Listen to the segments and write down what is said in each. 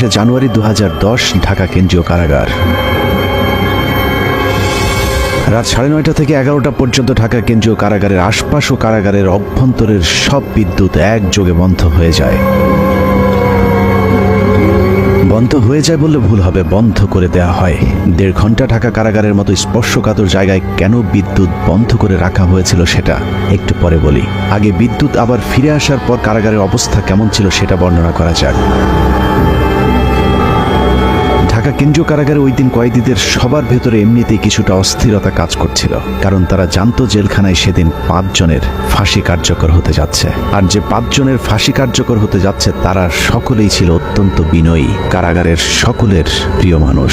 সাতাশে জানুয়ারি দু হাজার দশ, ঢাকা কেন্দ্রীয় কারাগার। রাত সাড়ে নয়টা থেকে এগারোটা পর্যন্ত ঢাকা কেন্দ্রীয় কারাগারের আশপাশ ও কারাগারের অভ্যন্তরের সব বিদ্যুৎ একযোগে বন্ধ হয়ে যায়। বন্ধ হয়ে যায় বললে ভুল হবে, বন্ধ করে দেয়া হয়। দেড় ঘণ্টা ঢাকা কারাগারের মতো স্পর্শকাতর জায়গায় কেন বিদ্যুৎ বন্ধ করে রাখা হয়েছিল সেটা একটু পরে বলি। আগে বিদ্যুৎ আবার ফিরে আসার পর কারাগারের অবস্থা কেমন ছিল সেটা বর্ণনা করা যাক। ঢাকা কেন্দ্রীয় কারাগারে ওই দিন কয়েদিদের সবার ভেতরে এমনিতেই কিছুটা অস্থিরতা কাজ করছিল, কারণ তারা জানত জেলখানায় সেদিন পাঁচজনের ফাঁসি কার্যকর হতে যাচ্ছে। আর যে পাঁচজনের ফাঁসি কার্যকর হতে যাচ্ছে, তারা সকলেই ছিল অত্যন্ত বিনয়ী, কারাগারের সকলের প্রিয় মানুষ।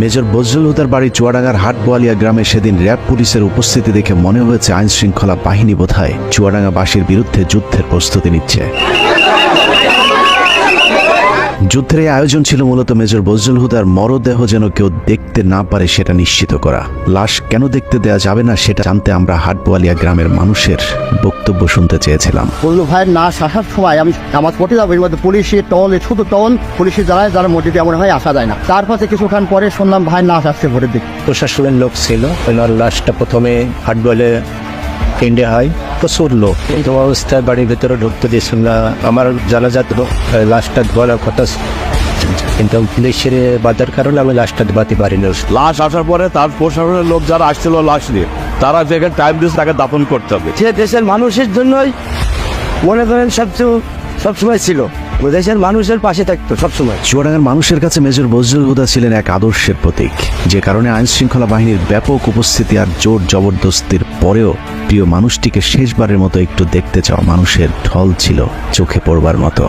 মেজর বজরুল হুদার বাড়ি চুয়াডাঙ্গার হাট বোয়ালিয়া গ্রামে সেদিন র্যাব পুলিশের উপস্থিতি দেখে মনে হয়েছে আইন শৃঙ্খলা বাহিনী বোধহয় চুয়াডাঙ্গাবাসীর বিরুদ্ধে যুদ্ধের প্রস্তুতি নিচ্ছে। যুদ্ধের এই আয়োজন ছিল মূলত মেজর বজরুল হুদার মরদেহ যেন কেউ দেখতে না পারে সেটা নিশ্চিত করা। লাশ কেন দেখতে দেয়া যাবে না সেটা জানতে আমরা হাটবোয়ালিয়া গ্রামের মানুষের বক্তব্য শুনতে চেয়েছিলাম। বলল ভাই না আসার সময় আমি আমার পটে যাব এর মধ্যে পুলিশে টল শুধু টল পুলিশে যারা যারা মোটিতে এমন হয় আসা যায় না। তার পাশে কিছুক্ষণ পরে শুনলাম ভাই না আসছে ভোরের দিক। প্রশাসনের লোক ছিল ওনার লাশটা প্রথমে হাটবলে কেন্দ্রে হয় প্রচুর লোক। এই অবস্থায় বাড়ির ভেতরে ঢুকতে দিয়েছিল না আমার জানাজাত লাশটা ধোয়ার কথা। কিন্তু পুলিশের বাধার কারণে আমি লাশটা ধোয়াতে পারিনি। লাশ আসার পরে তার প্রশাসনের লোক যারা আসছিল লাশ নিয়ে তারা যেখানে টাইম দিয়েছে তাকে দাপন করতে হবে। সে দেশের মানুষের জন্যই মনে করেন সবচেয়ে সবসময় ছিল। দেশের মানুষের পাশে থাকতো সবসময়। চুয়াডাঙ্গার মানুষের কাছে মেজর বজরুল হুদা ছিলেন এক আদর্শের প্রতীক। যে কারণে আইন শৃঙ্খলা বাহিনীর ব্যাপক উপস্থিতি আর জোর জবরদস্তির পরেও প্রিয় মানুষটিকে শেষবারের মতো একটু দেখতে চাওয়া মানুষের ঢল ছিল চোখে পড়বার মতো।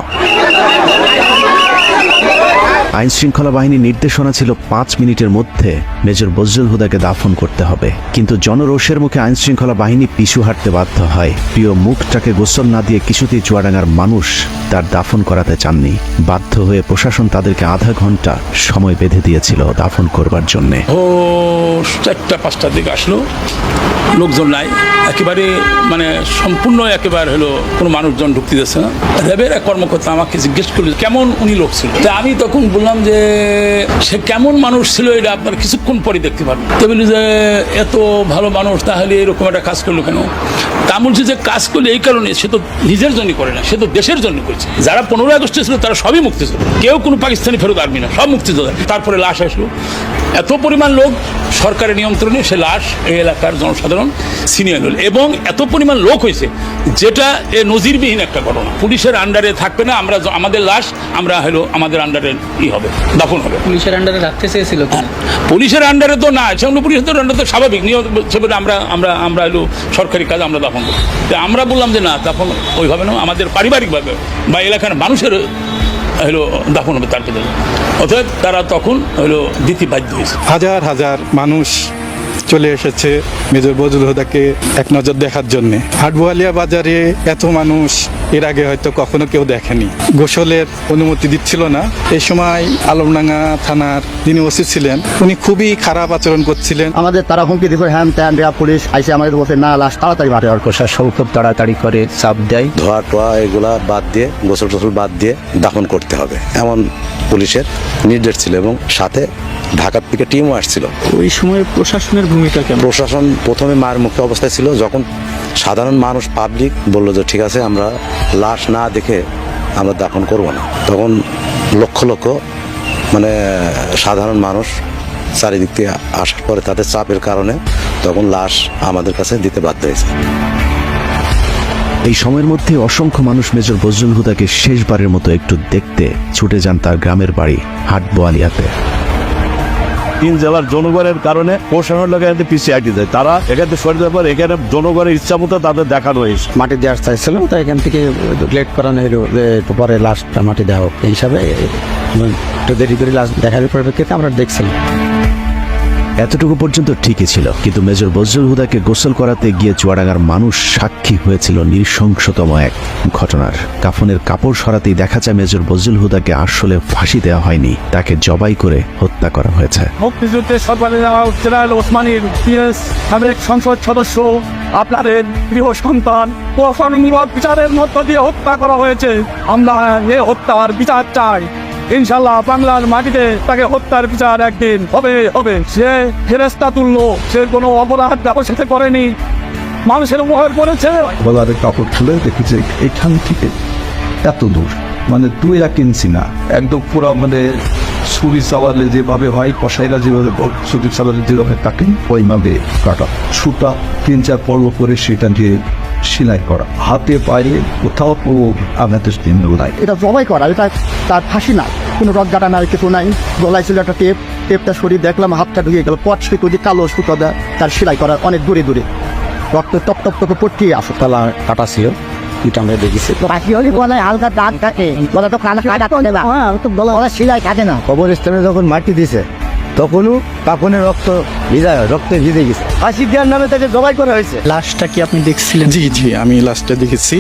আইন শৃঙ্খলা বাহিনীর নির্দেশনা ছিল পাঁচ মিনিটের মধ্যে মেজর বজরুল হুদাকে দাফন করতে হবে। কিন্তু জনরোষের মুখে আইন শৃঙ্খলা বাহিনী পিছু হাঁটতে বাধ্য হয়। প্রিয় মুখটাকে গোসল না দিয়ে কিছুতেই চুয়াডাঙ্গার মানুষ তার দাফন করাতে চাননি। বাধ্য হয়ে প্রশাসন তাদেরকে আধা ঘণ্টা সময় বেঁধে দিয়েছিল দাফন করবার জন্যে। চারটা, পাঁচটার দিকে আসলো। লোকজন নাই। একেবারে মানে সম্পূর্ণ একেবারে হলো কোনো মানুষজন ঢুকতে দিচ্ছে না। র্যাবের এক কর্মকর্তা আমাকে জিজ্ঞেস করল, কেমন উনি লোক ছিল? আমি তখন বললাম যে, সে কেমন মানুষ ছিল এটা আপনার কিছুক্ষণ পরে দেখতে পারবেন। তো বলি যে, এত ভালো মানুষ, তাহলে এরকম একটা কাজ করল কেন? তা বলছে যে কাজ করলে এই কারণে সে তো নিজের জন্য করে না সে তো দেশের জন্য করেছে। যারা পনেরোই আগস্টে ছিল তারা সবই মুক্তি ছিল কেউ কোনো পাকিস্তানি ফেরত আর্মি না সব মুক্তি তারপরে লাশ আসলো। এত পরিমাণ লোক সরকারের নিয়ন্ত্রণে সে লাশ এই এলাকার জনসাধারণ ছিনিয়ে নিল। এবং এত পরিমাণ লোক হয়েছে যেটা এ নজিরবিহীন একটা ঘটনা। পুলিশের আন্ডারে থাকবে না আমরা আমাদের লাশ আমরা হলো আমাদের আন্ডারে ই হবে দাফন হবে। পুলিশের আন্ডারে রাখতে চেয়েছিল কিনা পুলিশের আন্ডারে তো না সেগুলো পুলিশের আন্ডারে তো স্বাভাবিক। নিয়ম আমরা আমরা আমরা হলো সরকারি কাজ আমরা দাফন করি তো আমরা বললাম যে না, দাফন ওইভাবে না আমাদের পারিবারিকভাবে বা এলাকার মানুষের হলো দাফন হবে তার পেছনে অতএব তারা তখন হলো দিতে বাধ্য হয়েছে। হাজার হাজার মানুষ চলে এসেছে মেজর বজুল হুদাকে এক নজর দেখার জন্যে। হাটবোয়ালিয়া বাজারে এত মানুষ এর আগে হয়তো কখনো কেউ দেখেনি। গোসলের অনুমতি দিচ্ছিল না। এই সময় আলমডাঙ্গা থানার যিনি ওসি ছিলেন উনি খুবই খারাপ আচরণ করছিলেন। আমাদের তারা হুমকি দিবে হ্যান ত্যান র্যাব পুলিশ আইসে আমাদের বলছে না লাশ তাড়াতাড়ি মারে আর প্রশাসন খুব তাড়াতাড়ি করে চাপ দেয়। ধোয়া টোয়া এগুলা বাদ দিয়ে গোসল টোসল বাদ দিয়ে দাফন করতে হবে এমন পুলিশের নির্দেশ ছিল এবং সাথে ঢাকার থেকে টিমও আসছিল। ওই সময় প্রশাসনের ভূমিকা কেমন? প্রশাসন প্রথমে মার মুখে অবস্থায় ছিল যখন সাধারণ মানুষ পাবলিক বলল যে, ঠিক আছে, আমরা লাশ না দেখে আমরা দাফন করব না। তখন লক্ষ লক্ষ মানে সাধারণ মানুষ চারিদিক থেকে আসার পরে তাদের চাপের কারণে তখন লাশ আমাদের কাছে দিতে বাধ্য হয়েছে। এই সময়ের মধ্যে অসংখ্য মানুষ মেজর বজরুল হুদাকে শেষবারের মতো একটু দেখতে ছুটে যান তার গ্রামের বাড়ি হাট বোয়ালিয়াতে তিন জেলার জনগণের কারণে প্রশাসনের লোক এখানে পিছিয়ে আটি যায়। তারা এখান থেকে সরে যাওয়ার পর এখানে জনগণের ইচ্ছা মতো তাদের দেখানো হয়েছে। মাটি দেওয়ার চাইছিল তো এখান থেকে লেট করানো হলো একটু পরে লাস্টটা মাটি দেওয়া হোক। এই হিসাবে, একটু দেরি করে লাস্ট দেখার পরিপ্রেক্ষিতে আমরা দেখছিলাম। এতটুকু পর্যন্ত ঠিকই ছিল। কিন্তু মেজর বজরুল হুদাকে গোসল করাতে গিয়ে চুয়াডাঙ্গার মানুষ সাক্ষী হয়েছিল নৃশংসতম এক ঘটনার। কাফনের কাপড় সরাতেই দেখা যায় মেজর বজরুল হুদাকে আসলে ফাঁসি দেওয়া হয়নি। তাকে জবাই করে হত্যা করা হয়েছে। মুক্তিযুদ্ধের জেনারেল ওসমানীর সাবেক সংসদ সদস্য, আপনাদের প্রিয় সন্তান বিচারের মধ্য দিয়ে হত্যা করা হয়েছে। আমরা এ হত্যার বিচার চাই। ইনশাল্লাহ বাংলার মাটিতে তাকে হত্যার বিচার একদিন হবে হবে। সে ফেরেস্তা তুললো সে কোনো অপরাধ ব্যবসাতে করেনি। মানুষের উপকার করেছে গলার কাপড় খুলে দেখেছে এখান থেকে এত দূর মানে দুই এক কিনছি না, একদম পুরো মানে ছুরি চালালে যেভাবে হয় কষাইরা যেভাবে ছুরি চালালে যেভাবে কাটে ওইভাবে কাটা। সুতা তিন চার পর্ব করে সেটা দিয়ে সেলাই করা হাতে পায়ে কোথাও আপনাদের দিন নাই এটা জবাই করা এটা তার ফাঁসি না। কোনো রক গাটা নাই কিছু নাই। গলায় ছিল একটা টেপ টেপটা সরিয়ে দেখলাম হাতটা ঢুকে গেল পট সুতো দিয়ে কালো সুতো দেয় তার সেলাই করা অনেক দূরে দূরে। রক্ত টপ টপ টপ পটকে আসো। তালা কাটা ছিল এটা আমরা দেখেছি। বাকি হলে গলায় হালকা দাগ থাকে গলা তো কানা কাটা করে না। তো গলা গলা সেলাই থাকে না। কবরস্থানে যখন মাটি দিছে তখনও কাপনের রক্ত ভিজা রক্তে ভিজে গেছে। ফাঁসি দেওয়ার নামে তাকে জবাই করা হয়েছে। লাশটা কি আপনি দেখছিলেন? জি জি আমি লাস্টে দেখেছি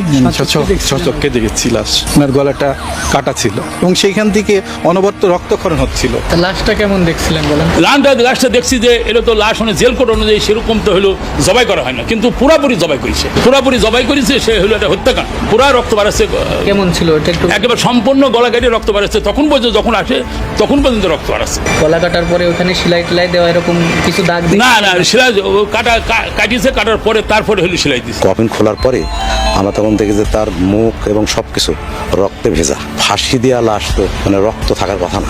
চচককে দেখেছি লাস্ট ওনার গলাটা কাটা ছিল এবং সেইখান থেকে অনবরত রক্তক্ষরণ হচ্ছিল। লাশটা কেমন দেখছিলেন বলেন? লাশটা লাশটা দেখছি যে এটা তো লাশ মানে জেল কোড অনুযায়ী সেরকম তো হলো জবাই করা হয় না কিন্তু পুরাপুরি জবাই করেছে। পুরাপুরি জবাই করেছে সে হলো একটা হত্যাকাণ্ড। পুরা রক্ত বাড়াচ্ছে কেমন ছিল এটা একটু? একেবারে সম্পূর্ণ গলা কেটে রক্ত বাড়াচ্ছে তখন পর্যন্ত যখন আসে তখন পর্যন্ত রক্ত বাড়াচ্ছে গলা কাটার পরে ওখানে সেলাই টেলাই দেওয়া এরকম কিছু দাগ না না সেলাই কাটা কাটিয়েছে কাটার পরে তারপরে হলো সেলাই দিয়েছে কফিন খোলার পরে আমরা তখন দেখি যে তার মুখ এবং সব কিছু রক্তে ভেজা। ফাঁসি দেওয়া লাশ তো মানে রক্ত থাকার কথা না।